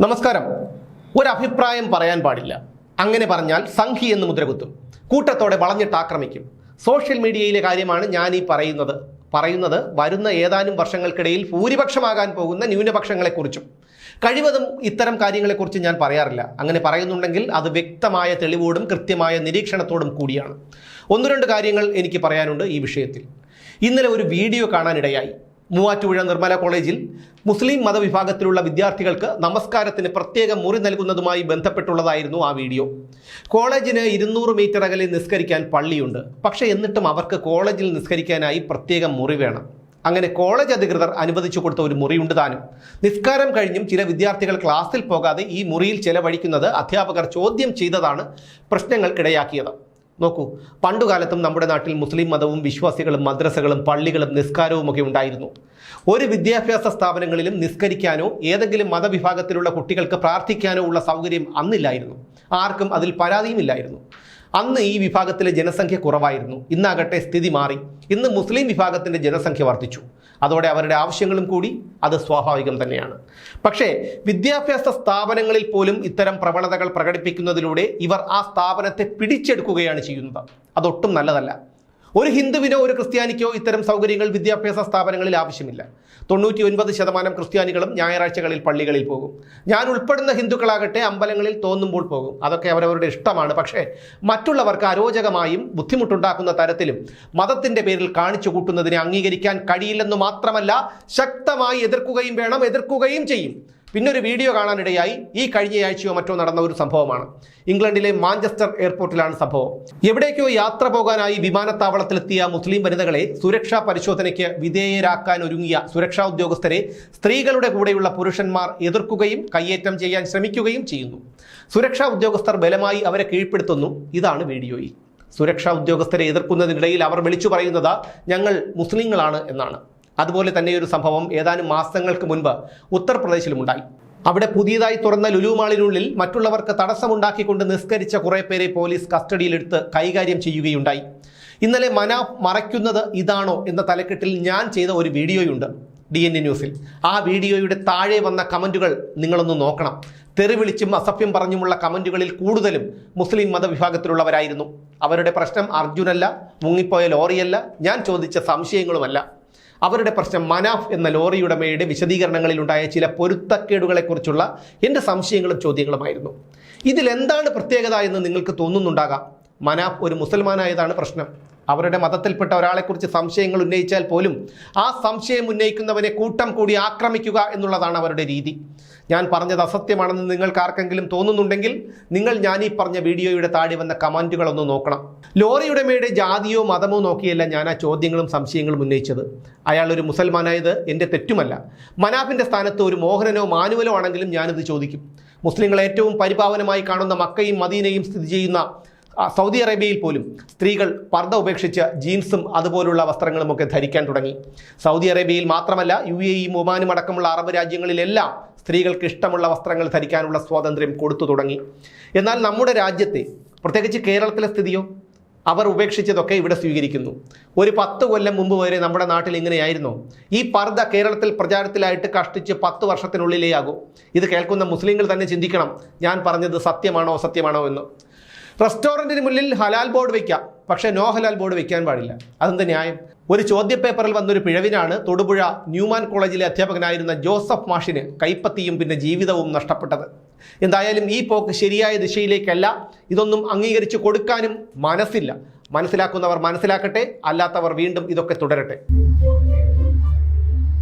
നമസ്കാരം. ഒരഭിപ്രായം പറയാൻ പാടില്ല. അങ്ങനെ പറഞ്ഞാൽ സംഘി എന്ന് മുദ്രകുത്തും. കൂട്ടത്തോടെ വളഞ്ഞിട്ട് ആക്രമിക്കും. സോഷ്യൽ മീഡിയയിലെ കാര്യമാണ് ഞാൻ ഈ പറയുന്നത്. പറയുന്നത് വരുന്ന ഏതാനും വർഷങ്ങൾക്കിടയിൽ ഭൂരിപക്ഷമാകാൻ പോകുന്ന ന്യൂനപക്ഷങ്ങളെക്കുറിച്ചും. കഴിവതും ഇത്തരം കാര്യങ്ങളെക്കുറിച്ച് ഞാൻ പറയാറില്ല. അങ്ങനെ പറയുന്നുണ്ടെങ്കിൽ അത് വ്യക്തമായ തെളിവോടും കൃത്യമായ നിരീക്ഷണത്തോടും കൂടിയാണ്. ഒന്ന് രണ്ട് കാര്യങ്ങൾ എനിക്ക് പറയാനുണ്ട് ഈ വിഷയത്തിൽ. ഇന്നലെ ഒരു വീഡിയോ കാണാനിടയായി. മൂവാറ്റുപുഴ നിർമ്മല കോളേജിൽ മുസ്ലിം മതവിഭാഗത്തിലുള്ള വിദ്യാർത്ഥികൾക്ക് നമസ്കാരത്തിന് പ്രത്യേക മുറി നൽകുന്നതുമായി ബന്ധപ്പെട്ടുള്ളതായിരുന്നു ആ വീഡിയോ. കോളേജിന് ഇരുന്നൂറ് മീറ്റർ അകലെ നിസ്കരിക്കാൻ പള്ളിയുണ്ട്. പക്ഷേ എന്നിട്ടും അവർക്ക് കോളേജിൽ നിസ്കരിക്കാനായി പ്രത്യേക മുറി വേണം. അങ്ങനെ കോളേജ് അധികൃതർ അനുവദിച്ചു കൊടുത്ത ഒരു മുറിയുണ്ട് താനും. നിസ്കാരം കഴിഞ്ഞും ചില വിദ്യാർത്ഥികൾ ക്ലാസ്സിൽ പോകാതെ ഈ മുറിയിൽ ചെലവഴിക്കുന്നത് അധ്യാപകർ ചോദ്യം ചെയ്തതാണ് പ്രശ്നങ്ങൾക്കിടയാക്കിയത് നോക്കൂ പണ്ടുകാലത്തും നമ്മുടെ നാട്ടിൽ മുസ്ലിം മതവും വിശ്വാസികളും മദ്രസകളും പള്ളികളും നിസ്കാരവും ഒക്കെ ഉണ്ടായിരുന്നു. ഒരു വിദ്യാഭ്യാസ സ്ഥാപനങ്ങളിലും നിസ്കരിക്കാനോ ഏതെങ്കിലും മതവിഭാഗത്തിലുള്ള കുട്ടികൾക്ക് പ്രാർത്ഥിക്കാനോ ഉള്ള സൗകര്യം അന്നില്ലായിരുന്നു. ആർക്കും അതിൽ പരാതിയുമില്ലായിരുന്നു. അന്ന് ഈ വിഭാഗത്തിലെ ജനസംഖ്യ കുറവായിരുന്നു. ഇന്നാകട്ടെ സ്ഥിതി മാറി. ഇന്ന് മുസ്ലിം വിഭാഗത്തിന്റെ ജനസംഖ്യ വർദ്ധിച്ചു. അതോടെ അവരുടെ ആവശ്യങ്ങളും കൂടി അത് സ്വാഭാവികം തന്നെയാണ്. പക്ഷേ വിദ്യാഭ്യാസ സ്ഥാപനങ്ങളിൽ പോലും ഇത്തരം പ്രവണതകൾ പ്രകടിപ്പിക്കുന്നതിലൂടെ ഇവർ ആ സ്ഥാപനത്തെ പിടിച്ചെടുക്കുകയാണ് ചെയ്യുന്നത്. അതൊട്ടും നല്ലതല്ല. ഒരു ഹിന്ദുവിനോ ഒരു ക്രിസ്ത്യാനിക്കോ ഇത്തരം സൗകര്യങ്ങൾ വിദ്യാഭ്യാസ സ്ഥാപനങ്ങളിൽ ആവശ്യമില്ല. തൊണ്ണൂറ്റി ഒൻപത് ശതമാനം ക്രിസ്ത്യാനികളും ഞായറാഴ്ചകളിൽ പള്ളികളിൽ പോകും. ഞാൻ ഉൾപ്പെടുന്ന ഹിന്ദുക്കളാകട്ടെ അമ്പലങ്ങളിൽ തോന്നുമ്പോൾ പോകും. അതൊക്കെ അവരവരുടെ ഇഷ്ടമാണ്. പക്ഷേ മറ്റുള്ളവർക്ക് അരോചകമായും ബുദ്ധിമുട്ടുണ്ടാക്കുന്ന തരത്തിലും മതത്തിന്റെ പേരിൽ കാണിച്ചു കൂട്ടുന്നതിനെ അംഗീകരിക്കാൻ കഴിയില്ലെന്ന് മാത്രമല്ല ശക്തമായി എതിർക്കുകയും വേണം എതിർക്കുകയും ചെയ്യും. പിന്നെ ഒരു വീഡിയോ കാണാനിടയായി ഈ കഴിഞ്ഞയാഴ്ചയോ മറ്റോ നടന്ന ഒരു സംഭവമാണ്. ഇംഗ്ലണ്ടിലെ മാഞ്ചസ്റ്റർ എയർപോർട്ടിലാണ് സംഭവം. എവിടേക്കോ യാത്ര പോകാനായി വിമാനത്താവളത്തിലെത്തിയ മുസ്ലിം വനിതകളെ സുരക്ഷാ പരിശോധനയ്ക്ക് വിധേയരാക്കാൻ ഒരുങ്ങിയ സുരക്ഷാ ഉദ്യോഗസ്ഥരെ സ്ത്രീകളുടെ കൂടെയുള്ള പുരുഷന്മാർ എതിർക്കുകയും കയ്യേറ്റം ചെയ്യാൻ ശ്രമിക്കുകയും ചെയ്യുന്നു. സുരക്ഷാ ഉദ്യോഗസ്ഥർ ബലമായി അവരെ കീഴ്പ്പെടുത്തുന്നു. ഇതാണ് വീഡിയോയിൽ. സുരക്ഷാ ഉദ്യോഗസ്ഥരെ എതിർക്കുന്നതിനിടയിൽ അവർ വിളിച്ചു പറയുന്നത് ഞങ്ങൾ മുസ്ലിങ്ങളാണ് എന്നാണ്. അതുപോലെ തന്നെ ഒരു സംഭവം ഏതാനും മാസങ്ങൾക്ക് മുൻപ് ഉത്തർപ്രദേശിലുമുണ്ടായി. അവിടെ പുതിയതായി തുറന്ന ലുലുമാളിനുള്ളിൽ മറ്റുള്ളവർക്ക് തടസ്സമുണ്ടാക്കിക്കൊണ്ട് നിസ്കരിച്ച കുറേ പേരെ പോലീസ് കസ്റ്റഡിയിലെടുത്ത് കൈകാര്യം ചെയ്യുകയുണ്ടായി. ഇന്നലെ മന മറയ്ക്കുന്നത് ഇതാണോ എന്ന തലക്കെട്ടിൽ ഞാൻ ചെയ്ത ഒരു വീഡിയോയുണ്ട് ഡി എൻ എ ന്യൂസിൽ. ആ വീഡിയോയുടെ താഴെ വന്ന കമന്റുകൾ നിങ്ങളൊന്ന് നോക്കണം. തെറിവിളിച്ചും അസഭ്യം പറഞ്ഞുമുള്ള കമന്റുകളിൽ കൂടുതലും മുസ്ലിം മതവിഭാഗത്തിലുള്ളവരായിരുന്നു. അവരുടെ പ്രശ്നം അർജുനല്ല മുങ്ങിപ്പോയ ലോറിയല്ല ഞാൻ ചോദിച്ച സംശയങ്ങളുമല്ല. അവരുടെ പ്രശ്നം മനാഫ് എന്ന ലോറി വിശദീകരണങ്ങളിൽ ഉണ്ടായ ചില പൊരുത്തക്കേടുകളെക്കുറിച്ചുള്ള എന്റെ സംശയങ്ങളും ചോദ്യങ്ങളുമായിരുന്നു. ഇതിലെന്താണ് പ്രത്യേകത എന്ന് നിങ്ങൾക്ക് തോന്നുന്നുണ്ടാകാം? മനാഫ് ഒരു മുസൽമാനായതാണ് പ്രശ്നം. അവരുടെ മതത്തിൽപ്പെട്ട ഒരാളെക്കുറിച്ച് സംശയങ്ങൾ ഉന്നയിച്ചാൽ പോലും ആ സംശയം ഉന്നയിക്കുന്നവരെ കൂട്ടം കൂടി ആക്രമിക്കുക എന്നുള്ളതാണ് അവരുടെ രീതി. ഞാൻ പറഞ്ഞത് അസത്യമാണെന്ന് നിങ്ങൾക്ക് ആർക്കെങ്കിലും തോന്നുന്നുണ്ടെങ്കിൽ നിങ്ങൾ ഞാൻ ഈ പറഞ്ഞ വീഡിയോയുടെ താഴെ വന്ന കമന്റുകളൊന്ന് നോക്കണം. ലോറിയുടെ ജാതിയോ മതമോ നോക്കിയല്ല ഞാൻ ആ ചോദ്യങ്ങളും സംശയങ്ങളും ഉന്നയിച്ചത്. അയാൾ ഒരു മുസൽമാനായത് എന്റെ തെറ്റുമല്ല. മനാഫിന്റെ സ്ഥാനത്ത് ഒരു മോഹനനോ മാനുവലോ ആണെങ്കിലും ഞാനിത് ചോദിക്കും. മുസ്ലിങ്ങൾ ഏറ്റവും പരിപാവനമായി കാണുന്ന മക്കയും മദീനയും സ്ഥിതി ചെയ്യുന്ന സൗദി അറേബ്യയിൽ പോലും സ്ത്രീകൾ പർദ്ദ ഉപേക്ഷിച്ച് ജീൻസും അതുപോലുള്ള വസ്ത്രങ്ങളുമൊക്കെ ധരിക്കാൻ തുടങ്ങി. സൗദി അറേബ്യയിൽ മാത്രമല്ല യു എ ഇയും ഒമാനും അടക്കമുള്ള അറബ് രാജ്യങ്ങളിലെല്ലാം സ്ത്രീകൾക്ക് ഇഷ്ടമുള്ള വസ്ത്രങ്ങൾ ധരിക്കാനുള്ള സ്വാതന്ത്ര്യം കൊടുത്തു തുടങ്ങി. എന്നാൽ നമ്മുടെ രാജ്യത്തെ പ്രത്യേകിച്ച് കേരളത്തിലെ സ്ഥിതിയോ അവർ ഉപേക്ഷിച്ചതൊക്കെ ഇവിടെ സ്വീകരിക്കുന്നു. ഒരു പത്ത് കൊല്ലം മുമ്പ് വരെ നമ്മുടെ നാട്ടിൽ ഇങ്ങനെയായിരുന്നു. ഈ പർദ്ദ കേരളത്തിൽ പ്രചാരത്തിലായിട്ട് കഷ്ടിച്ച് പത്ത് വർഷത്തിനുള്ളിലേ ആകും ഇത് കേൾക്കുന്ന മുസ്ലിങ്ങൾ തന്നെ ചിന്തിക്കണം ഞാൻ പറഞ്ഞത് സത്യമാണോ സത്യമാണോ എന്ന്. റെസ്റ്റോറന്റിന് മുന്നിൽ ഹലാൽ ബോർഡ് വയ്ക്കാം പക്ഷേ നോ ഹലാൽ ബോർഡ് വയ്ക്കാൻ പാടില്ല. അതെന്ത് ന്യായം? ഒരു ചോദ്യപേപ്പറിൽ വന്നൊരു പിഴവിനാണ് തൊടുപുഴ ന്യൂമാൻ കോളേജിലെ അധ്യാപകനായിരുന്ന ജോസഫ് മാഷിന് കൈപ്പത്തിയും പിന്നെ ജീവിതവും നഷ്ടപ്പെട്ടത്. എന്തായാലും ഈ പോക്ക് ശരിയായ ദിശയിലേക്കല്ല. ഇതൊന്നും അംഗീകരിച്ചു കൊടുക്കാനും മനസ്സില്ല. മനസ്സിലാക്കുന്നവർ മനസ്സിലാക്കട്ടെ അല്ലാത്തവർ വീണ്ടും ഇതൊക്കെ തുടരട്ടെ.